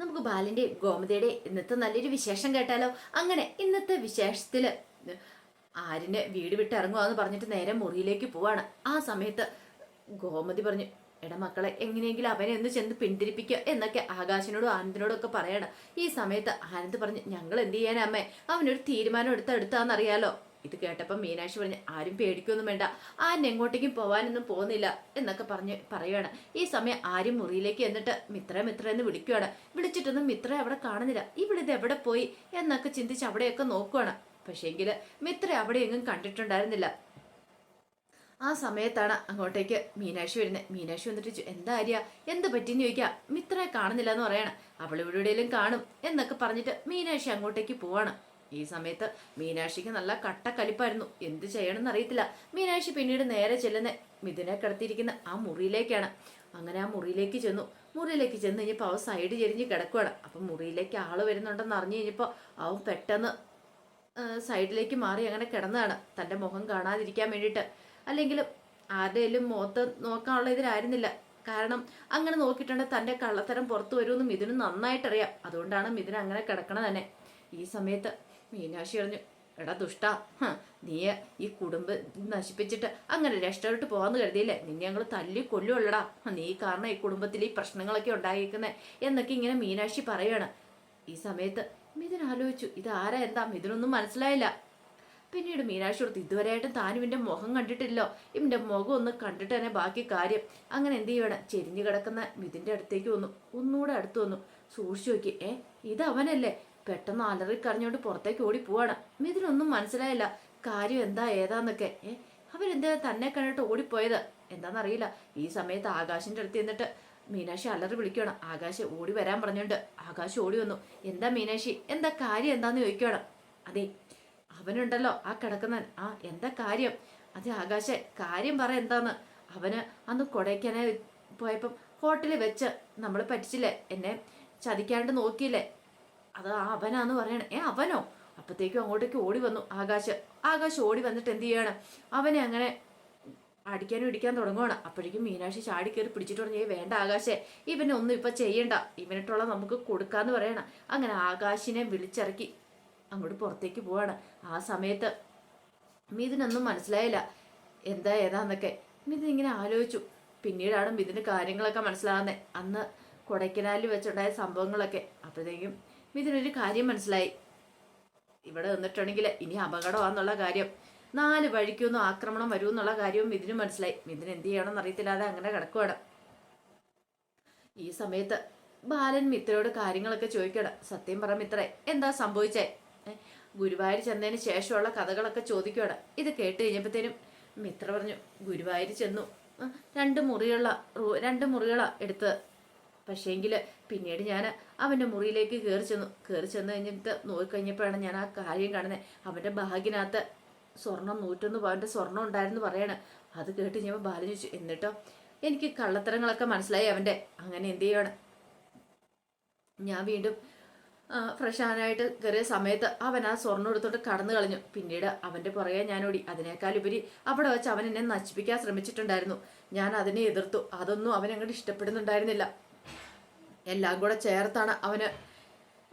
നമുക്ക് ബാലിന്റെ ഗോമതിയുടെ ഇന്നത്തെ നല്ലൊരു വിശേഷം കേട്ടാലോ? അങ്ങനെ ഇന്നത്തെ വിശേഷത്തിൽ ആരിനെ വീട് വിട്ട് ഇറങ്ങുവാന്ന് പറഞ്ഞിട്ട് നേരെ മുറിയിലേക്ക് പോവാണ്. ആ സമയത്ത് ഗോമതി പറഞ്ഞു എടാ മക്കളെ എങ്ങനെയെങ്കിലും അവനെ ഒന്ന് ചെന്ന് പിന്തിരിപ്പിക്കുക എന്നൊക്കെ ആകാശിനോടും ആനന്ദിനോടും ഒക്കെ പറയണം. ഈ സമയത്ത് ആനന്ദ് പറഞ്ഞു ഞങ്ങൾ എന്ത് ചെയ്യാനാ അമ്മേ? അവനൊരു തീരുമാനം എടുത്ത് എടുത്താന്നറിയാലോ. ഇത് കേട്ടപ്പോൾ മീനാക്ഷി പറഞ്ഞ് ആരും പേടിക്കൊന്നും വേണ്ട. ആരും എങ്ങോട്ടേക്കും പോകാനൊന്നും പോകുന്നില്ല എന്നൊക്കെ പറഞ്ഞ് പറയുകയാണ് ഈ സമയം ആരും മുറിയിലേക്ക് എന്നിട്ട് മിത്ര മിത്ര എന്ന് വിളിക്കുകയാണ് വിളിച്ചിട്ടൊന്നും മിത്ര അവിടെ കാണുന്നില്ല. ഇവിടെ ഇത് എവിടെ പോയി എന്നൊക്കെ ചിന്തിച്ച് അവിടെയൊക്കെ നോക്കുവാണ്. പക്ഷേങ്കിൽ മിത്ര അവിടെ എങ്ങും കണ്ടിട്ടുണ്ടായിരുന്നില്ല. ആ സമയത്താണ് അങ്ങോട്ടേക്ക് മീനാക്ഷി വരുന്നത്. മീനാക്ഷി വന്നിട്ട് എന്താ ആര്യ? എന്ത് പറ്റിയെന്ന് ചോദിക്കാം? മിത്രയെ കാണുന്നില്ല എന്ന് പറയാണ് ഇവിടെയെങ്കിലും കാണും എന്നൊക്കെ പറഞ്ഞിട്ട് മീനാക്ഷി അങ്ങോട്ടേക്ക് പോവാണ്. ഈ സമയത്ത് മീനാക്ഷിക്ക് നല്ല കട്ടക്കലിപ്പായിരുന്നു. എന്ത് ചെയ്യണമെന്ന് അറിയത്തില്ല. മീനാക്ഷി പിന്നീട് നേരെ ചെല്ലുന്ന മിഥുനെ കിടത്തിയിരിക്കുന്ന ആ മുറിയിലേക്കാണ്. അങ്ങനെ ആ മുറിയിലേക്ക് ചെന്നു. മുറിയിലേക്ക് ചെന്ന് കഴിഞ്ഞപ്പോൾ അവൻ സൈഡ് ചെരിഞ്ഞ് കിടക്കുവാണ്. അപ്പം മുറിയിലേക്ക് ആൾ വരുന്നുണ്ടെന്ന് അറിഞ്ഞു കഴിഞ്ഞപ്പോൾ അവൻ പെട്ടെന്ന് സൈഡിലേക്ക് മാറി അങ്ങനെ കിടന്നതാണ്. തന്റെ മുഖം കാണാതിരിക്കാൻ വേണ്ടിയിട്ട്. അല്ലെങ്കിൽ ആരുടെയും മുഖത്ത് നോക്കാനുള്ള ഇതിലായിരുന്നില്ല. കാരണം അങ്ങനെ നോക്കിയിട്ടുണ്ടെങ്കിൽ തന്റെ കള്ളത്തരം പുറത്തു വരുമെന്ന് മിഥുന് നന്നായിട്ടറിയാം. അതുകൊണ്ടാണ് മിഥുൻ അങ്ങനെ കിടക്കണ തന്നെ. ഈ സമയത്ത് മീനാക്ഷി പറഞ്ഞു എടാ ദുഷ്ട നീ ഈ കുടുംബം നശിപ്പിച്ചിട്ട് അങ്ങനെ രക്ഷപ്പെട്ട് പോകാന്ന് കരുതിയില്ലേ? നിന്നെ ഞങ്ങൾ തല്ലി കൊല്ലുള്ളടാ നീ കാരണം ഈ കുടുംബത്തിൽ ഈ പ്രശ്നങ്ങളൊക്കെ ഉണ്ടായിരിക്കുന്നത് എന്നൊക്കെ ഇങ്ങനെ മീനാക്ഷി പറയാണ് ഈ സമയത്ത് മിഥുൻ ആലോചിച്ചു ഇത് ആരാ? എന്താ? മിഥുനൊന്നും മനസ്സിലായില്ല. പിന്നീട് മീനാക്ഷി കൊടുത്ത് ഇതുവരെയായിട്ടും താനും ഇവന്റെ മുഖം കണ്ടിട്ടില്ലോ. ഇവന്റെ മുഖം ഒന്ന് കണ്ടിട്ട് തന്നെ ബാക്കി കാര്യം. അങ്ങനെ എന്ത് ചെയ്യണം ചെരിഞ്ഞു കിടക്കുന്ന മിഥുന്റെ അടുത്തേക്ക് വന്നു. ഒന്നുകൂടെ അടുത്ത് വന്നു. സൂക്ഷിച്ചു നോക്കി ഏ ഇത് അവനല്ലേ? പെട്ടെന്ന് അലറി കറിഞ്ഞോണ്ട് പുറത്തേക്ക് ഓടി പോവാണ് മിഥുനൊന്നും മനസ്സിലായില്ല. കാര്യം എന്താ ഏതാന്നൊക്കെ. ഏ അവരെന്താ തന്നെ കണ്ടിട്ട് ഓടിപ്പോയത്? എന്താണെന്നറിയില്ല ഈ സമയത്ത് ആകാശിന്റെ അടുത്ത് എന്നിട്ട് മീനാക്ഷി അലറി വിളിക്കുകയാണ് ആകാശ് ഓടി വരാൻ പറഞ്ഞോണ്ട് ആകാശ് ഓടി വന്നു. എന്താ മീനാക്ഷി? എന്താ കാര്യം എന്താന്ന് ചോദിക്കുകയാണ് അതെ അവനുണ്ടല്ലോ ആ കിടക്കുന്നവൻ. ആ എന്താ കാര്യം? അതെ ആകാശെ കാര്യം പറ എന്താന്ന്. അവന് അന്ന് കൊടൈക്കനാൽ പോയപ്പം ഹോട്ടലിൽ വെച്ച് നമ്മൾ പറ്റിച്ചില്ലേ? എന്നെ ചതിക്കാണ്ട് നോക്കിയില്ലേ? അത് അവനാന്ന് പറയണേ. ഏ അവനോ? അപ്പത്തേക്കും അങ്ങോട്ടേക്ക് ഓടി വന്നു ആകാശ്. ആകാശ് ഓടി വന്നിട്ട് എന്ത് ചെയ്യാണ്? അവനെ അങ്ങനെ അടിക്കാനും ഇടിക്കാൻ തുടങ്ങുവാണ്. അപ്പോഴേക്കും മീനാക്ഷി ചാടി കയറി പിടിച്ചിട്ട് പറഞ്ഞു "ഏയ് വേണ്ട ആകാശെ ഇവനെ ഒന്നും ഇപ്പൊ ചെയ്യണ്ട. ഇവനിട്ടുള്ള നമുക്ക് കൊടുക്കാന്ന് പറയണം. അങ്ങനെ ആകാശിനെ വിളിച്ചിറക്കി അങ്ങോട്ട് പുറത്തേക്ക് പോവാണ്. ആ സമയത്ത് മിഥുനൊന്നും മനസ്സിലായില്ല. എന്താ ഏതാന്നൊക്കെ. മിഥുൻ ഇങ്ങനെ ആലോചിച്ചു. പിന്നീടാണ് മിഥുന് കാര്യങ്ങളൊക്കെ മനസ്സിലാകുന്നത് അന്ന് കൊടൈക്കനാലിൽ വെച്ചുണ്ടായ സംഭവങ്ങളൊക്കെ. അപ്പോഴത്തേക്കും മിഥുനൊരു കാര്യം മനസ്സിലായി. ഇവിടെ നിന്നിട്ടുണ്ടെങ്കിൽ ഇനി അപകടമാണെന്നുള്ള കാര്യം. നാല് വഴിക്കൊന്നും ആക്രമണം വരുമെന്നുള്ള കാര്യവും മിഥുന് മനസ്സിലായി. മിഥുൻ എന്ത് ചെയ്യണമെന്ന് അറിയത്തില്ലാതെ അങ്ങനെ കിടക്കുവാണ്. ഈ സമയത്ത് ബാലൻ മിത്രയോട് കാര്യങ്ങളൊക്കെ ചോദിക്കണം സത്യം പറ മിത്രേ എന്താ സംഭവിച്ചേ? ഗുരുവായൂർ ചെന്നതിന് ശേഷമുള്ള കഥകളൊക്കെ ചോദിക്കുകയാണ്. ഇത് കേട്ട് കഴിഞ്ഞപ്പോഴത്തേനും മിത്ര പറഞ്ഞു ഗുരുവായൂർ ചെന്നു. രണ്ട് മുറിയുള്ള രണ്ട് മുറികളാ എടുത്ത് പക്ഷേങ്കിൽ പിന്നീട് ഞാൻ അവന്റെ മുറിയിലേക്ക് കയറി ചെന്നു. കയറി ചെന്ന് കഴിഞ്ഞിട്ട് നോക്കിക്കഴിഞ്ഞപ്പോഴാണ് ഞാൻ ആ കാര്യം കാണുന്നത്. അവന്റെ ബാഗിനകത്ത് സ്വർണം നൂറ്റൊന്ന് പവന്റെ സ്വർണം ഉണ്ടായിരുന്നു പറയണേ. അത് കേട്ട് ഞാൻ ബാലൻ ചോദിച്ചു എന്നിട്ടോ? എനിക്ക് കള്ളത്തരങ്ങളൊക്കെ മനസ്സിലായി അവന്റെ. അങ്ങനെ എന്ത് ചെയ്യണം ഞാൻ വീണ്ടും ഫ്രഷ് ആനായിട്ട് കയറിയ സമയത്ത് അവൻ ആ സ്വർണം എടുത്തോണ്ട് കടന്നു കളഞ്ഞു. പിന്നീട് അവന്റെ പുറകെ ഞാനോടി ഉപരി അവിടെ വെച്ച് അവൻ എന്നെ നശിപ്പിക്കാൻ ശ്രമിച്ചിട്ടുണ്ടായിരുന്നു. ഞാൻ അതിനെ എതിർത്തു. അതൊന്നും അവൻ അങ്ങോട്ട് ഇഷ്ടപ്പെടുന്നുണ്ടായിരുന്നില്ല. എല്ലാം കൂടെ ചേർത്താണ് അവന്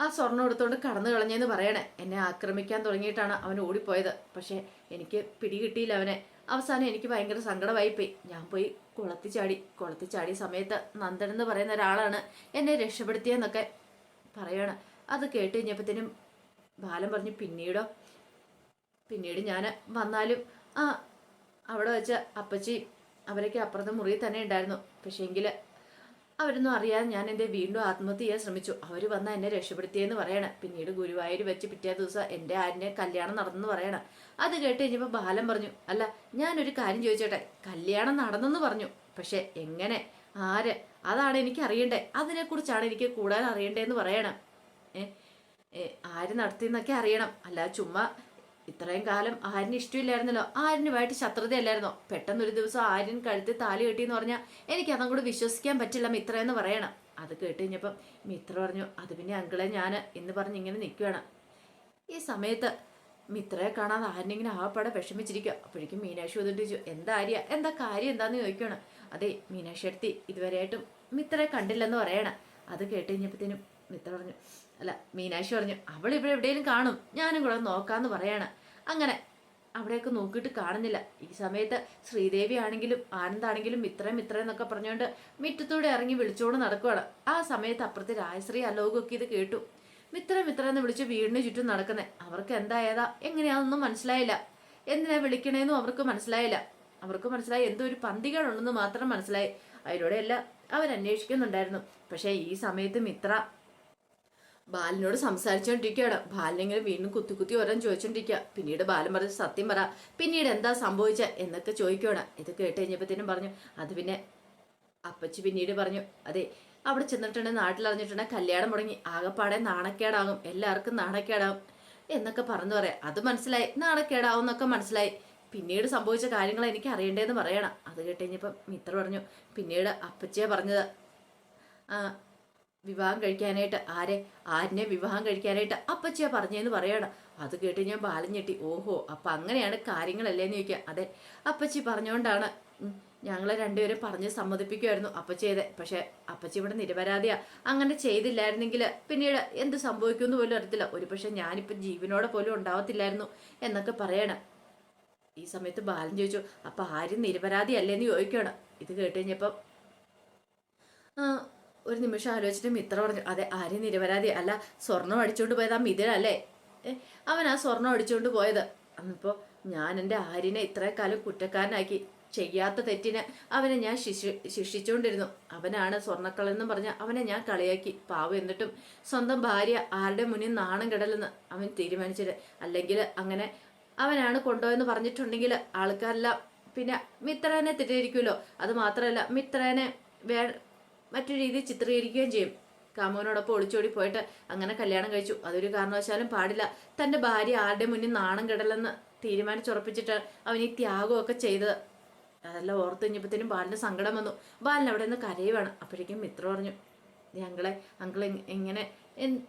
ആ സ്വർണം എടുത്തുകൊണ്ട് കടന്നു കളഞ്ഞെന്ന് പറയണേ. എന്നെ ആക്രമിക്കാൻ തുടങ്ങിയിട്ടാണ് അവൻ ഓടിപ്പോയത്. പക്ഷേ എനിക്ക് പിടികിട്ടിയില്ല അവനെ. അവസാനം എനിക്ക് ഭയങ്കര സങ്കടമായിപ്പോയി ഞാൻ പോയി കുളത്തി ചാടി. കുളത്തി ചാടിയ സമയത്ത് നന്ദൻ എന്ന് പറയുന്ന ഒരാളാണ് എന്നെ രക്ഷപ്പെടുത്തിയെന്നൊക്കെ പറയണം. അത് കേട്ട് കഴിഞ്ഞപ്പോഴത്തേനും ബാലൻ പറഞ്ഞു പിന്നീടോ? പിന്നീട് ഞാൻ വന്നാലും ആ അവിടെ വെച്ച് അപ്പച്ചി അവരൊക്കെ അപ്പുറത്തെ മുറിയിൽ തന്നെ ഉണ്ടായിരുന്നു. പക്ഷേങ്കിൽ അവരൊന്നും അറിയാതെ ഞാൻ എന്റെ വീണ്ടും ആത്മഹത്യ ചെയ്യാൻ ശ്രമിച്ചു. അവർ വന്ന് എന്നെ രക്ഷപ്പെടുത്തിയെന്ന് പറയണം. പിന്നീട് ഗുരുവായൂർ വെച്ച് പിറ്റേ ദിവസം എന്റെ ആരിനെ കല്യാണം നടന്നെന്ന് പറയണം. അത് കേട്ട് കഴിഞ്ഞപ്പോൾ ബാലൻ പറഞ്ഞു അല്ല ഞാനൊരു കാര്യം ചോദിച്ചോട്ടെ? കല്യാണം നടന്നെന്ന് പറഞ്ഞു. പക്ഷെ എങ്ങനെ? ആര്? അതാണ് എനിക്ക് അറിയണ്ടേ. അതിനെക്കുറിച്ചാണ് എനിക്ക് കൂടുതൽ അറിയണ്ടേന്ന് പറയണം. ഏ, ആര് നടത്തിയെന്നൊക്കെ അറിയണം. അല്ല ചുമ്മാ ഇത്രയും കാലം ആര്യന് ഇഷ്ടമില്ലായിരുന്നല്ലോ ആര്യനുമായിട്ട് ശത്രുതയല്ലായിരുന്നോ പെട്ടെന്ന് ഒരു ദിവസം ആര്യൻ കഴുത്തിൽ താലി കെട്ടിയെന്ന് പറഞ്ഞാൽ എനിക്ക് അതും കൂടെ വിശ്വസിക്കാൻ പറ്റില്ല മിത്ര എന്ന് പറയണം. അത് കേട്ട് കഴിഞ്ഞപ്പം മിത്ര പറഞ്ഞു അത് പിന്നെ അങ്കിളെ ഞാൻ എന്ന് പറഞ്ഞ് ഇങ്ങനെ നിൽക്കുകയാണ് ഈ സമയത്ത് മിത്രയെ കാണാതെ ആരിനിങ്ങനെ ആവപ്പാടെ വിഷമിച്ചിരിക്കുക അപ്പോഴേക്കും മീനാക്ഷി വന്നിട്ട് ചോദിച്ചു എന്താ ആര്യ? എന്താ കാര്യം? എന്താന്ന് ചോദിക്കുകയാണ് അതെ മീനാക്ഷി അടുത്തി ഇതുവരെയായിട്ടും മിത്രയെ കണ്ടില്ലെന്ന് പറയണം. അത് കേട്ട് കഴിഞ്ഞപ്പോഴത്തേനും മിത്ര പറഞ്ഞു അല്ല മീനാക്ഷി പറഞ്ഞു അവൾ ഇവിടെ എവിടെയെങ്കിലും കാണും. ഞാനും കൂടെ നോക്കാന്ന് പറയാണ്. അങ്ങനെ അവിടെയൊക്കെ നോക്കിയിട്ട് കാണുന്നില്ല. ഈ സമയത്ത് ശ്രീദേവി ആണെങ്കിലും ആനന്ദാണെങ്കിലും ഇത്രയും ഇത്രയും എന്നൊക്കെ പറഞ്ഞുകൊണ്ട് മിറ്റത്തോടെ ഇറങ്ങി വിളിച്ചോണ്ട് നടക്കുവാണ്. ആ സമയത്ത് അപ്പുറത്തെ രാജശ്രീ അലോകൊക്കെ ഇത് കേട്ടു. മിത്ര മിത്ര എന്ന് വിളിച്ച് വീടിന് ചുറ്റും നടക്കുന്നേ. അവർക്ക് എന്താ ഏതാ? എങ്ങനെയാണെന്നും മനസ്സിലായില്ല. എന്തിനാ വിളിക്കണേന്നും അവർക്ക് മനസ്സിലായില്ല. അവർക്ക് മനസ്സിലായി എന്തോ ഒരു പന്തികളുണ്ടെന്ന് മാത്രം മനസ്സിലായി. അതിലൂടെയല്ല അവരന്വേഷിക്കുന്നുണ്ടായിരുന്നു. പക്ഷേ ഈ സമയത്ത് മിത്ര ബാലനോട് സംസാരിച്ചുകൊണ്ടിരിക്കുകയാണ് ബാലിനെങ്ങനെ വീണ്ടും കുത്തി കുത്തി ഓരോ ചോദിച്ചോണ്ടിരിക്കുക. പിന്നീട് ബാലൻ പറഞ്ഞ് സത്യം പറ പിന്നീട് എന്താ സംഭവിച്ച? എന്നൊക്കെ ചോദിക്കുകയാണ്. ഇത് കേട്ട് കഴിഞ്ഞപ്പോഴത്തേനും പറഞ്ഞു അത് പിന്നെ അപ്പച്ചി പിന്നീട് പറഞ്ഞു അതെ അവിടെ ചെന്നിട്ടുണ്ടെങ്കിൽ നാട്ടിലറിഞ്ഞിട്ടുണ്ടെങ്കിൽ കല്യാണം മുടങ്ങി ആകെപ്പാടെ നാണക്കേടാകും എല്ലാവർക്കും നാണക്കേടാകും എന്നൊക്കെ പറഞ്ഞു പറയാം. അത് മനസ്സിലായി നാണക്കേടാവും എന്നൊക്കെ മനസ്സിലായി. പിന്നീട് സംഭവിച്ച കാര്യങ്ങൾ എനിക്ക് അറിയണ്ടേന്ന് പറയണം. അത് കേട്ട് കഴിഞ്ഞപ്പം മിത്ര പറഞ്ഞു പിന്നീട് അപ്പച്ചിയെ പറഞ്ഞത്. വിവാഹം കഴിക്കാനായിട്ട്? ആരെ? ആരിനെ വിവാഹം കഴിക്കാനായിട്ട്? അപ്പച്ചിയാ പറഞ്ഞേന്ന് പറയണം. അത് കേട്ട് ഞാൻ ബാലഞ്ഞെട്ടി ഓഹോ അപ്പൊ അങ്ങനെയാണ് കാര്യങ്ങളല്ലേ എന്ന് ചോദിക്കുക അതെ അപ്പച്ചി പറഞ്ഞുകൊണ്ടാണ് ഞങ്ങളെ രണ്ടുപേരും പറഞ്ഞ് സമ്മതിപ്പിക്കുമായിരുന്നു അപ്പച്ചി ചെയ്തേ. പക്ഷെ അപ്പച്ചി ഇവിടെ നിരപരാധിയാ. അങ്ങനെ ചെയ്തില്ലായിരുന്നെങ്കിൽ പിന്നീട് എന്ത് സംഭവിക്കുമെന്ന് പോലും അറിയത്തില്ല. ഒരു പക്ഷെ ഞാനിപ്പം ജീവനോടെ പോലും ഉണ്ടാവത്തില്ലായിരുന്നു എന്നൊക്കെ പറയണം. ഈ സമയത്ത് ബാലൻ ചോദിച്ചു അപ്പൊ ആരും നിരപരാധിയല്ലേന്ന് ചോദിക്കണം. ഇത് കേട്ട് കഴിഞ്ഞപ്പം ഒരു നിമിഷം ആലോചിച്ചിട്ട് മിത്ര പറഞ്ഞു അതെ ആരും നിരപരാധി. അല്ല സ്വർണം അടിച്ചുകൊണ്ട് പോയത് ആ മിഥുനല്ലേ അവൻ ആ സ്വർണം അടിച്ചുകൊണ്ട് പോയത്. അന്നിപ്പോ ഞാൻ എന്റെ ആര്യനെ ഇത്ര കാലം കുറ്റക്കാരനാക്കി ചെയ്യാത്ത തെറ്റിന് അവനെ ഞാൻ ശിശു ശിക്ഷിച്ചുകൊണ്ടിരുന്നു അവനാണ് സ്വർണക്കളെന്നും പറഞ്ഞ അവനെ ഞാൻ കളിയാക്കി. പാവ് എന്നിട്ടും സ്വന്തം ഭാര്യ ആരുടെ മുന്നിൽ നാണം കിടലെന്ന് അവൻ തീരുമാനിച്ചത്. അല്ലെങ്കിൽ അങ്ങനെ അവനാണ് കൊണ്ടുപോയെന്ന് പറഞ്ഞിട്ടുണ്ടെങ്കിൽ ആൾക്കാരെല്ലാം പിന്നെ മിത്രനെ തെറ്റിയിരിക്കുമല്ലോ അത് മാത്രമല്ല മിത്രനെ വേ മറ്റു രീതിയിൽ ചിത്രീകരിക്കുകയും ചെയ്യും. കാമുവിനോടൊപ്പം ഒളിച്ചോടി പോയിട്ട് അങ്ങനെ കല്യാണം കഴിച്ചു. അതൊരു കാരണവശാലും പാടില്ല. തന്റെ ഭാര്യ ആരുടെ മുന്നിൽ നാണം കിടലെന്ന് തീരുമാനിച്ചുറപ്പിച്ചിട്ട് അവൻ ഈ ത്യാഗമൊക്കെ ചെയ്തത്. അതെല്ലാം ഓർത്ത് കഴിഞ്ഞപ്പോഴത്തേനും ബാലിന് സങ്കടം വന്നു. ബാലിന് അവിടെ നിന്ന് കരയുവാണ്. അപ്പോഴേക്കും മിത്ര പറഞ്ഞു ഞങ്ങളെ അങ്കിൾ ഇങ്ങനെ എൻ-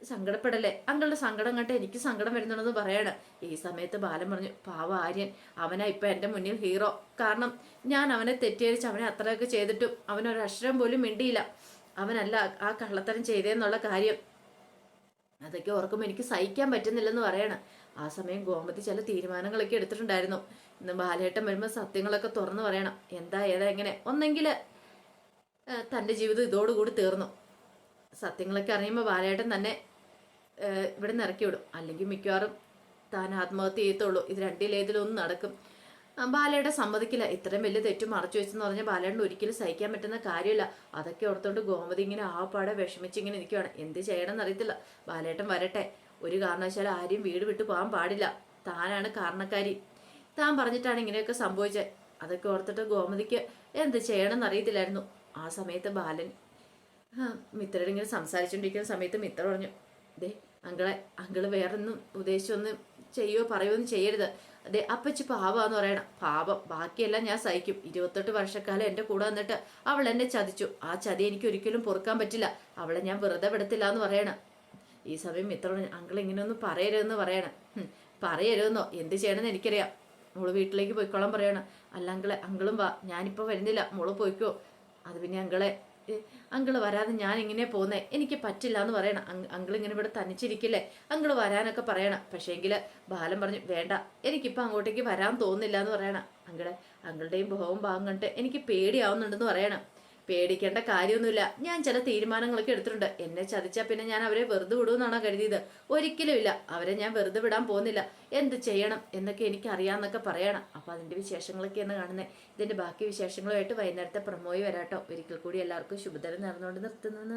സങ്കടപ്പെടല്ലേ? അങ്കളുടെ സങ്കടം കണ്ട് എനിക്ക് സങ്കടം വരുന്നുണ്ടെന്ന് പറയാണ്. ഈ സമയത്ത് ബാലൻ പറഞ്ഞു പാവ ആര്യൻ അവനാ ഇപ്പൊ എന്റെ മുന്നിൽ ഹീറോ കാരണം ഞാൻ അവനെ തെറ്റിദ്ധരിച്ച് അവനെ അത്രയൊക്കെ ചെയ്തിട്ടും അവനൊരു അക്ഷരം പോലും മിണ്ടിയില്ല. അവനല്ല ആ കള്ളത്തരം ചെയ്തേന്നുള്ള കാര്യം. അതൊക്കെ ഓർക്കുമ്പോൾ എനിക്ക് സഹിക്കാൻ പറ്റുന്നില്ലെന്ന് പറയണം. ആ സമയം ഗോമതി ചില തീരുമാനങ്ങളൊക്കെ എടുത്തിട്ടുണ്ടായിരുന്നു. ഇന്ന് ബാലേട്ടൻ വരുമ്പോൾ സത്യങ്ങളൊക്കെ തുറന്നു പറയണം. എന്താ ഏതാ എങ്ങനെ ഒന്നെങ്കിൽ തന്റെ ജീവിതം ഇതോടുകൂടി തീർന്നു. സത്യങ്ങളൊക്കെ അറിയുമ്പോൾ ബാലേട്ടൻ തന്നെ ഇവിടെ നിന്ന് ഇറക്കി വിടും. അല്ലെങ്കിൽ മിക്കവാറും താൻ ആത്മഹത്യ ചെയ്യത്തുള്ളൂ. ഇത് രണ്ടിലേതിലൊന്നും നടക്കും. ബാലയുടെ സമ്മതിക്കില്ല. ഇത്രയും വലിയ തെറ്റ് മറച്ചു വെച്ചെന്ന് പറഞ്ഞാൽ ബാലയുടെ ഒരിക്കലും സഹിക്കാൻ പറ്റുന്ന കാര്യമില്ല. അതൊക്കെ ഓർത്തോണ്ട് ഗോമതി ഇങ്ങനെ ആ ആപ്പാടെ വിഷമിച്ച് ഇങ്ങനെ നിൽക്കുകയാണ് എന്ത് ചെയ്യണമെന്ന് അറിയത്തില്ല ബാലേട്ടൻ വരട്ടെ. ഒരു കാരണവശാലും ആരെയും വീട് വിട്ടു പോകാൻ പാടില്ല. താനാണ് കാരണക്കാരി. താൻ പറഞ്ഞിട്ടാണ് ഇങ്ങനെയൊക്കെ സംഭവിച്ചത്. അതൊക്കെ ഓർത്തിട്ട് ഗോമതിക്ക് എന്ത് ചെയ്യണമെന്ന് അറിയത്തില്ലായിരുന്നു ആ സമയത്ത് ബാലൻ മിത്രയോട് ഇങ്ങനെ സംസാരിച്ചുകൊണ്ടിരിക്കുന്ന സമയത്ത് മിത്ര പറഞ്ഞു ദേ അങ്കളെ അങ്കിൾ വേറൊന്നും ഉദ്ദേശിച്ചൊന്നും ചെയ്യോ ഒന്നും ചെയ്യരുത്. അതെ അപ്പച്ചി പാവാന്ന് പറയണം പാപം ബാക്കിയെല്ലാം ഞാൻ സഹിക്കും. ഇരുപത്തെട്ട് വർഷക്കാലം എന്റെ കൂടെ വന്നിട്ട് അവൾ എന്നെ ചതിച്ചു. ആ ചതി എനിക്ക് ഒരിക്കലും പൊറുക്കാൻ പറ്റില്ല. അവളെ ഞാൻ വെറുതെ വിടത്തില്ല എന്ന് പറയണം. ഈ സമയം മിത്ര അങ്കിൾ ഇങ്ങനെയൊന്നും പറയരുതെന്ന് പറയണം. പറയരുതെന്നോ? എന്ത് ചെയ്യണമെന്ന് എനിക്കറിയാം. മോൾ വീട്ടിലേക്ക് പോയിക്കോളാൻ പറയണം. അല്ല അങ്കിളെ അങ്കിളും വാ. ഞാനിപ്പോൾ വരുന്നില്ല. മോൾ പോയിക്കോ. അത് പിന്നെ അങ്കിളെ അങ്കിൾ വരാതെ ഞാൻ ഇങ്ങനെ പോകുന്നേ എനിക്ക് പറ്റില്ല എന്ന് പറയണം. അങ്- അങ്കിൾ ഇങ്ങനെ ഇവിടെ തനിച്ചിരിക്കില്ലേ അങ്കിൾ വരാനൊക്കെ പറയണം. പക്ഷേങ്കിൽ ബാലൻ പറഞ്ഞു വേണ്ട. എനിക്കിപ്പോൾ അങ്ങോട്ടേക്ക് വരാൻ തോന്നുന്നില്ല എന്ന് പറയണം. അങ്കിളെ അങ്കിളുടെയും മുഖവും ഭാഗം കണ്ടിട്ട് എനിക്ക് പേടിയാവുന്നുണ്ടെന്ന് പറയണം. പേടിക്കേണ്ട കാര്യമൊന്നുമില്ല. ഞാൻ ചില തീരുമാനങ്ങളൊക്കെ എടുത്തിട്ടുണ്ട്. എന്നെ ചതിച്ചാൽ പിന്നെ ഞാൻ അവരെ വെറുതെ വിടുമെന്നാണോ കരുതിയത്? ഒരിക്കലും ഇല്ല. അവരെ ഞാൻ വെറുതെ വിടാൻ പോകുന്നില്ല. എന്ത് ചെയ്യണം എന്നൊക്കെ എനിക്ക് അറിയാമെന്നൊക്കെ പറയണം. അപ്പോൾ അതിന്റെ എന്ന് കാണുന്നത് ഇതിന്റെ ബാക്കി വിശേഷങ്ങളുമായിട്ട് വൈകുന്നേരത്തെ പ്രമോയി വരാട്ടോ. ഒരിക്കൽ കൂടി എല്ലാവർക്കും ശുഭതരം നേർന്നുകൊണ്ട് നിർത്തുന്നു.